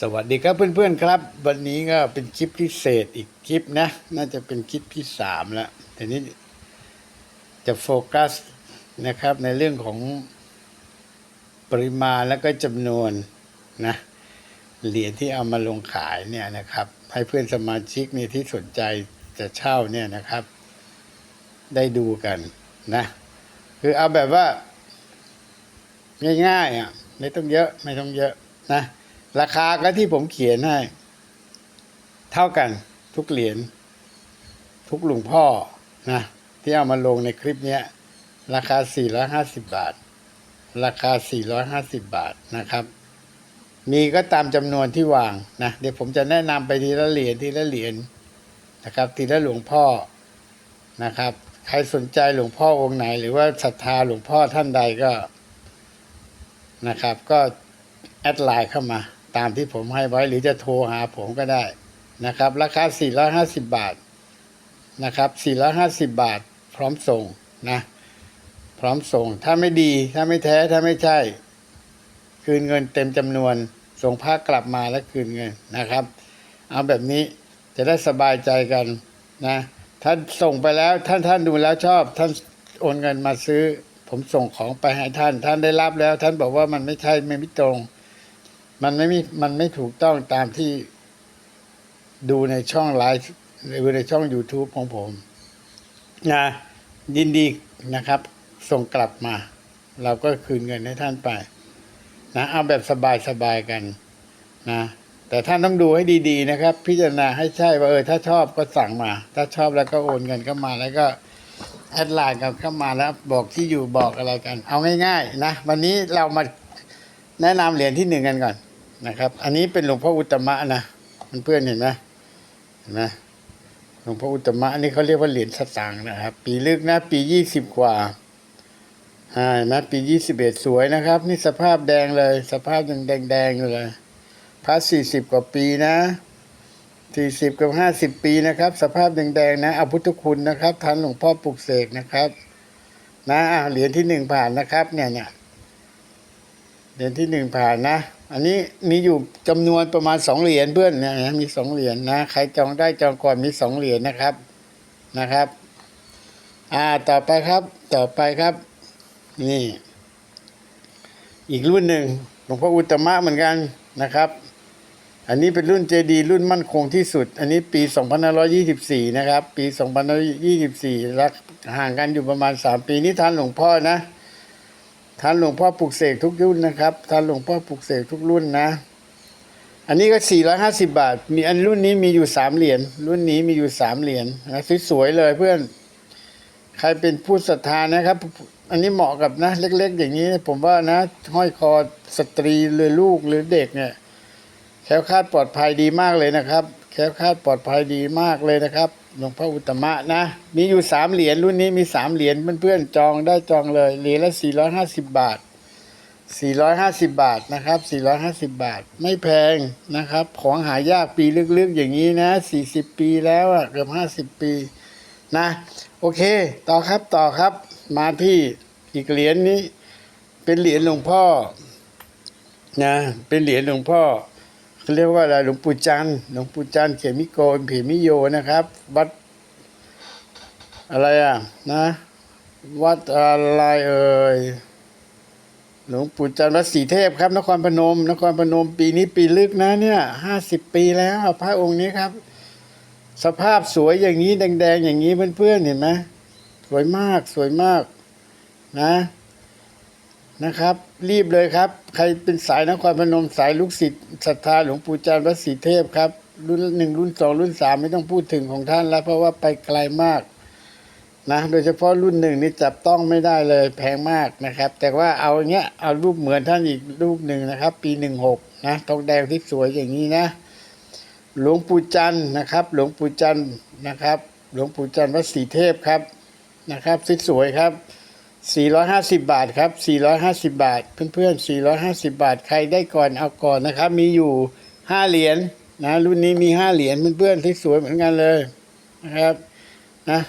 สวัสดีครับเพื่อนๆครับ วันนี้ก็เป็นคลิปพิเศษอีกคลิปนะ น่าจะเป็นคลิปที่สามแล้วทีนี้จะโฟกัสนะครับในเรื่องของปริมาณแล้วก็จำนวนนะเหรียญที่เอามาลงขายเนี่ยนะครับ ให้เพื่อนสมาชิกนี่ที่สนใจจะเช่าเนี่ยนะครับ ได้ดูกันนะ คือเอาแบบว่า ง่ายๆอะไม่ต้องเยอะไม่ต้องเยอะนะ ราคาก็ที่ผมเขียนให้ เท่ากันทุกเหรียญทุกหลวงพ่อนะที่เอามาลงในคลิปเนี้ยราคา 450 บาท ราคา 450 บาทนะครับ มีก็ตามจำนวนที่วางนะเดี๋ยวผมจะแนะนำไปทีละเหรียญทีละเหรียญนะครับ ทีละหลวงพ่อนะครับ ใครสนใจหลวงพ่อองค์ไหน หรือว่าศรัทธาหลวงพ่อท่านใดก็นะครับ ก็แอดไลน์เข้ามา ตามที่ผมให้ไว้หรือจะโทรหาผมก็ได้นะครับ ราคา 450 บาทนะครับ 450 บาท พร้อมส่งนะ พร้อมส่ง ถ้าไม่ดี ถ้าไม่แท้ ถ้าไม่ใช่ คืนเงินเต็มจำนวน ส่งผ้ากลับมาแล้วคืนเงินนะครับ เอาแบบนี้จะได้สบายใจกันนะ ท่านส่งไปแล้ว ท่านท่านดูแล้วชอบ ท่านโอนเงินมาซื้อ ผมส่งของไปให้ท่าน ท่านได้รับแล้ว ท่านบอกว่ามันไม่ใช่ไม่ไม่ตรง มันไม่มีมันไม่ถูกต้องตามที่ดูในช่องไลฟ์หรือในช่อง YouTube ของผมนะยินดีนะครับ ส่งกลับมา เราก็คืนเงินให้ท่านไป นะเอาแบบสบายๆกันนะแต่ท่านต้องดูให้ดี ๆ นะครับ พิจารณาให้ใช่ว่าเออถ้าชอบก็สั่งมา ถ้าชอบแล้วก็โอนเงินเข้ามาแล้วก็แอดไลน์กันเข้ามาแล้วบอกที่อยู่บอกอะไรกัน เอาง่าย ๆ นะ วันนี้เรามาแนะนำเหรียญที่หนึ่งกันก่อน นะครับ อันนี้เป็นหลวงพ่ออุตมะนะมันเพื่อนเห็นไหมเห็นไหมหลวงพ่ออุตมะนนี้เขาเรียกว่าเหรียญสตางค์นะครับ ปีลึกนะปียี่สิบกว่าอ่าเห็นะปียี่สิบเอ็ดสวยนะครับ นี่สภาพแดงเลย สภาพยังแดงแดงๆเลยพระสี่สิบกว่าปีนะสี่สิบกับห้าสิบปีนะครับ สภาพแดงๆนะเอาพุทธคุณนะครับทันหลวงพ่อปลุกเสกนะครับนะอะเหรียญที่หนึ่งผ่านนะครับ เนี่ยเนี่ยเหรียญที่หนึ่งผ่านนะ อันนี้มีอยู่จำนวนประมาณสองเหรียญเพื่อนเนี่ยนะมีสองเหรียญนะใครจองได้จองก่อนมีสองเหรียญนะครับนะครับ อ่าต่อไปครับต่อไปครับ นี่ อีกรุ่นหนึ่งหลวงพ่ออุตมะเหมือนกันนะครับ อันนี้เป็นรุ่นเจดีรุ่นมั่นคงที่สุด อันนี้ปี 2524 นะครับ ปี 2524รักห่างกันอยู่ประมาณ 3 ปีนี่ทานหลวงพ่อนะ ท่านหลวงพ่อปลุกเสกทุกรุ่นนะครับท่านหลวงพ่อปลุกเสกทุกรุ่นนะ อันนี้ก็ 450 บาท มีอันรุ่นนี้มีอยู่ 3 เหรียญรุ่นนี้มีอยู่ 3 เหรียญนะสวยๆเลยเพื่อน ใครเป็นผู้ศรัทธานะครับ อันนี้เหมาะกับนะ เล็ก ๆ อย่างนี้ ผมว่านะ ห้อยคอสตรีหรือลูกหรือเด็กเนี่ยแคล้วคลาดปลอดภัยดีมากเลยนะครับ แคล้วคลาดปลอดภัยดีมากเลยนะครับ หลวงพ่ออุตมะนะ มีอยู่สามเหรียญรุ่นนี้มีสามเหรียญเพื่อนๆจองได้จองเลย เหรียญละสี่ร้อยห้าสิบบาทสี่ร้อยห้าสิบบาทนะครับสี่ร้อยห้าสิบบาท ไม่แพงนะครับ ของหายากปีลึกๆอย่างนี้นะสี่สิบปีแล้วอะเกือบห้าสิบปีนะ โอเค ต่อครับต่อครับ มาที่อีกเหรียญนี้ เป็นเหรียญหลวงพ่อนะเป็นเหรียญหลวงพ่อ เขาเรียกว่าอะไรหลวงปู่จันหลวงปู่จันเขมิโกเขมิโยนะครับ วัด อะไรอะนะ วัดอะไรเอ่ยหลวงปู่จันทร์วัดศรีเทพครับ นครพนม นครพนม ปีนี้ปีลึกนะเนี่ยห้าสิบปีแล้วพระองค์นี้ครับ สภาพสวยอย่างนี้แดงๆอย่างนี้เพื่อนๆเห็นไหมสวยมากสวยมากนะ นะครับ รีบเลยครับ ใครเป็นสายนครพนมสายลูกศิษย์ศรัทธาหลวงปู่จารย์วัดศรีเทพครับ รุ่นหนึ่งรุ่นสองรุ่นสามไม่ต้องพูดถึงของท่านแล้ว เพราะว่าไปไกลมากนะโดยเฉพาะรุ่นหนึ่งนี่จับต้องไม่ได้เลยแพงมากนะครับ แต่ว่าเอาเงี้ยเอารูปเหมือนท่านอีกรูปหนึ่งนะครับ ปีหนึ่งหกนะทองแดงที่สวยอย่างนี้นะ หลวงปู่จันทร์นะครับ หลวงปู่จันทร์นะครับ หลวงปู่จันทร์วัดศรีเทพครับนะครับสวยๆครับ 450 บาทครับ 450 บาท เพื่อนๆ 450 บาท ใครได้ก่อนเอาก่อนนะครับ มีอยู่ 5 เหรียญนะรุ่นนี้มี 5 เหรียญเพื่อนๆที่สวยเหมือนกันเลยนะครับนะ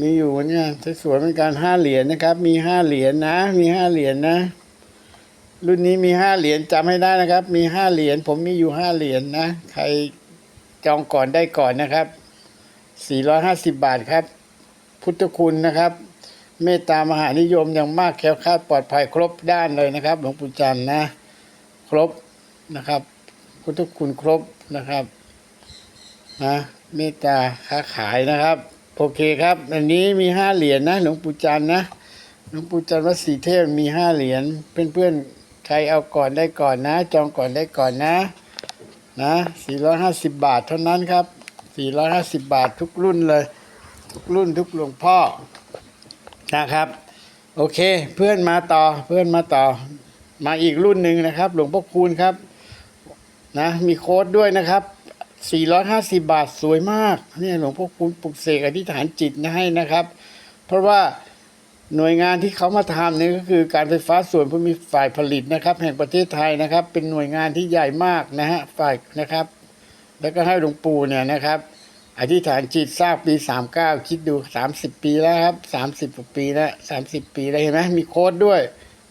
มีอยู่เหมือนกันที่สวยเหมือนกัน 5 เหรียญนะครับ มี 5 เหรียญนะ มี 5 เหรียญนะ รุ่นนี้มีห้าเหรียญจำให้ได้นะครับ มีห้าเหรียญผมมีอยู่ห้าเหรียญนะ ใครจองก่อนได้ก่อนนะครับสี่ร้อยห้าสิบบาทครับ พุทธคุณนะครับ เมตตามหานิยมอย่างมากแคล้วคลาดปลอดภัยครบด้านเลยนะครับ หลวงปู่จันนะ ครบนะครับพุทธคุณครบนะครับนะเมตตาค้าขายนะครับ โอเคครับ อันนี้มีห้าเหรียญนะหลวงปู่จันนะหลวงปู่จันวัดศรีเทพมีห้าเหรียญเพื่อนๆใครเอาก่อนได้ก่อนนะ จองก่อนได้ก่อนนะนะสี่ร้อยห้าสิบบาทเท่านั้นครับสี่ร้อยห้าสิบบาททุกรุ่นเลย ทุกรุ่นทุกหลวงพ่อ นะครับ โอเคเพื่อนมาต่อเพื่อนมาต่อ มาอีกรุ่นหนึ่งนะครับ หลวงพ่อคูณครับนะมีโค้ดด้วยนะครับ450 บาทสวยมากเนี่ยหลวงพ่อคูณปลุกเสกอธิษฐานจิตให้นะครับ เพราะว่าหน่วยงานที่เขามาทำนี่ก็คือการไฟฟ้าส่วนภูมิฝ่ายผลิตนะครับ แห่งประเทศไทยนะครับ เป็นหน่วยงานที่ใหญ่มากนะฮะฝ่ายนะครับ แล้วก็ให้หลวงปู่เนี่ยนะครับ อธิษฐานจิตสร้างปี39คิดดู30ปีแล้วครับ30กว่าปีแล้ว30ปีแล้วเห็นไหมมีโค้ดด้วย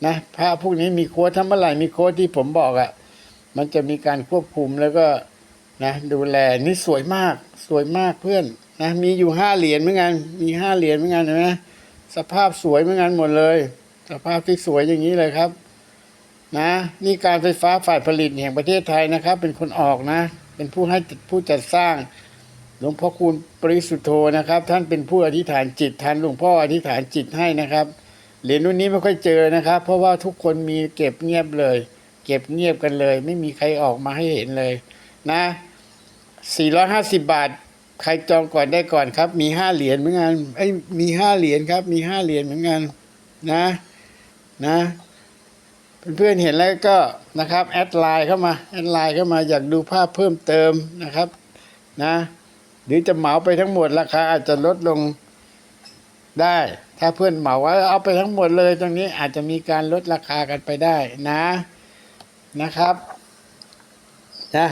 นะพระพวกนี้มีโค้ดทั้งเมื่อไหร่มีโค้ดที่ผมบอกอะ่ะ มันจะมีการควบคุมแล้วก็นะดูแลนี่สวยมากสวยมากเพื่อนนะมีอยู่ห้าเหรียญเหมือนกันมีห้าเหรียญเหมือนกันเห็นไหมสภาพสวยเหมือนกันหมดเลย สภาพที่สวยอย่างนี้เลยครับ นะนี่การไฟฟ้าฝ่ายผลิตแห่งประเทศไทยนะครับ เป็นคนออกนะ เป็นผู้ให้ผู้จัดสร้าง หลวงพ่อคูณปริสุทธโธนะครับ ท่านเป็นผู้อธิษฐานจิตท่านหลวงพ่ออธิษฐานจิตให้นะครับเหรียญรุ่นนี้ไม่ค่อยเจอนะครับ เพราะว่าทุกคนมีเก็บเงียบเลย เก็บเงียบกันเลย ไม่มีใครออกมาให้เห็นเลย นะ 450 บาท ใครจองก่อนได้ก่อนครับ มีห้าเหรียญเหมือนกันไอ้มีห้าเหรียญครับ มีห้าเหรียญเหมือนกันนะนะเพื่อนๆเห็นแล้วก็นะครับแอดไลน์เข้ามาแอดไลน์เข้ามาอยากดูภาพเพิ่มเติมนะครับ นะ หรือจะเหมาไปทั้งหมดราคาอาจจะลดลงได้ ถ้าเพื่อนเหมาว่าเอาไปทั้งหมดเลยตรงนี้อาจจะมีการลดราคากันไปได้นะนะครับนะ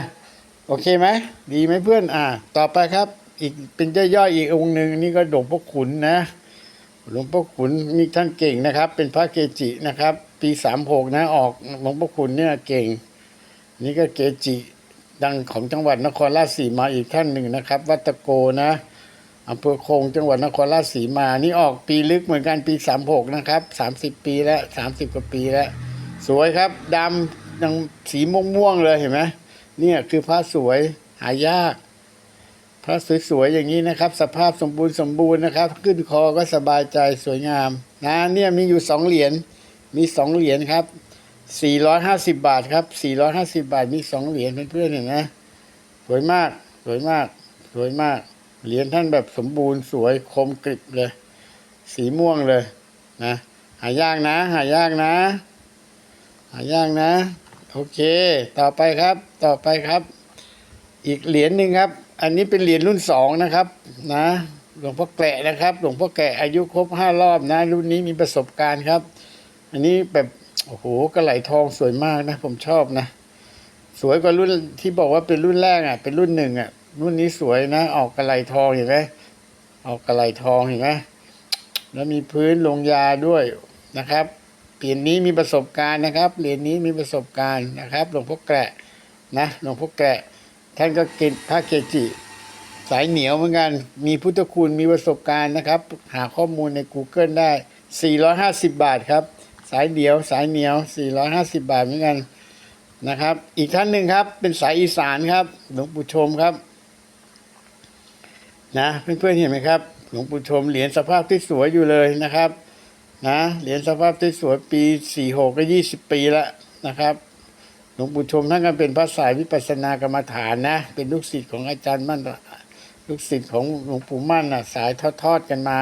โอเคไหมดีไหมเพื่อนอ่า ต่อไปครับ อีกเป็นย่อยๆอีกองค์หนึ่งนี่ก็หลวงพ่อขุนนะหลวงพ่อขุนมีท่านเก่งนะครับ เป็นพระเกจินะครับ ปีสามหกนะออกหลวงพ่อขุนเนี่ยเก่ง นี่ก็เกจิ ดังของจังหวัดนครราชสีมาอีกท่านหนึ่งนะครับ วัตโกนะอำเภอคงจังหวัดนครราชสีมา นี่ออกปีลึกเหมือนกันปีสามหกนะครับสามสิบปีแล้วสามสิบกว่าปีแล้ว สวยครับดำยังสีม่วงๆเลยเห็นไหมเนี่ยคือพระสวยหายาก พระสวยๆอย่างนี้นะครับ สภาพสมบูรณ์สมบูรณ์นะครับ ขึ้นคอก็สบายใจสวยงามนะเนี่ยมีอยู่สองเหรียญมีสองเหรียญครับ สี่ร้อยห้าสิบบาทครับสี่ร้อยห้าสิบาทมีสองเหรียญเพื่อนๆเห็นไหมสวยมาก สวยมาก สวยมาก เหรียญท่านแบบสมบูรณ์สวยคมกริบเลย สีม่วงเลยนะหายากนะ หายากนะ หายากนะ โอเค ต่อไปครับ ต่อไปครับ อีกเหรียญหนึ่งครับ อันนี้เป็นเหรียญรุ่นสองนะครับ นะหลวงพ่อแกะนะครับ หลวงพ่อแกะอายุครบห้ารอบนะ รุ่นนี้มีประสบการณ์ครับ อันนี้แบบ โอ้โหกระไหลทองสวยมากนะ ผมชอบนะ สวยกว่ารุ่นที่บอกว่าเป็นรุ่นแรกอะ เป็นรุ่นหนึ่งอะ รุ่นนี้สวยนะ ออกกระไหลทองเห็นไหมออกกระไหลทองเห็นไหมแล้วมีพื้นลงยาด้วยนะครับเหรียญนี้มีประสบการณ์นะครับ เหรียญนี้มีประสบการณ์นะครับ หลวงพ่อแกะนะ หลวงพ่อแกะ ท่านก็เกินพระเกจิ สายเหนียวเหมือนกัน มีพุทธคุณ มีประสบการณ์นะครับ หาข้อมูลใน Google ได้ 450 บาทครับ สายเหนียวสายเหนียว 450 บาทเหมือนกันนะครับ อีกท่านหนึ่งครับ เป็นสายอีสานครับ หลวงปู่ชมครับ นะเพื่อนๆเห็นไหมครับ หลวงปู่ชมเหรียญสภาพที่สวยอยู่เลยนะครับนะเหรียญสภาพที่สวยปี 46 ก็ 20 ปีแล้วนะครับหลวงปู่ชมท่านก็เป็นพระสายวิปัสสนากรรมฐานนะ เป็นลูกศิษย์ของอาจารย์มั่น ลูกศิษย์ของหลวงปู่มั่นนะสายทอดๆกันมา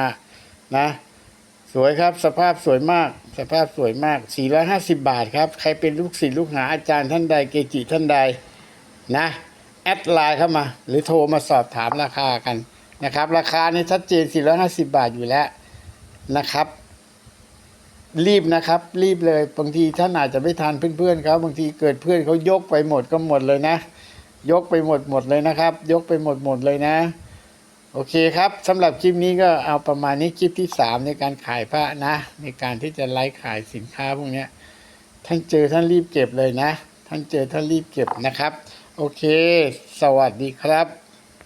นะ สวยครับ สภาพสวยมาก สภาพสวยมาก 450 บาทครับ ใครเป็นลูกศิษย์ลูกหาอาจารย์ท่านใดเกจิท่านใดนะ แอดไลน์เข้ามา หรือโทรมาสอบถามราคากันนะครับ ราคานี่ชัดเจน 450 บาทอยู่แล้วนะครับ รีบนะครับ รีบเลยบางทีท่านอาจจะไม่ทันเพื่อนๆเขาบางทีเกิดเพื่อนเขายกไปหมดก็หมดเลยนะ ยกไปหมดหมดเลยนะครับ ยกไปหมดหมดเลยนะ โอเคครับสำหรับคลิปนี้ก็เอาประมาณนี้คลิปที่สามในการขายพระนะ ในการที่จะไลฟ์ขายสินค้าพวกนี้ท่านเจอท่านรีบเก็บเลยนะ ท่านเจอท่านรีบเก็บนะครับ โอเค สวัสดีครับ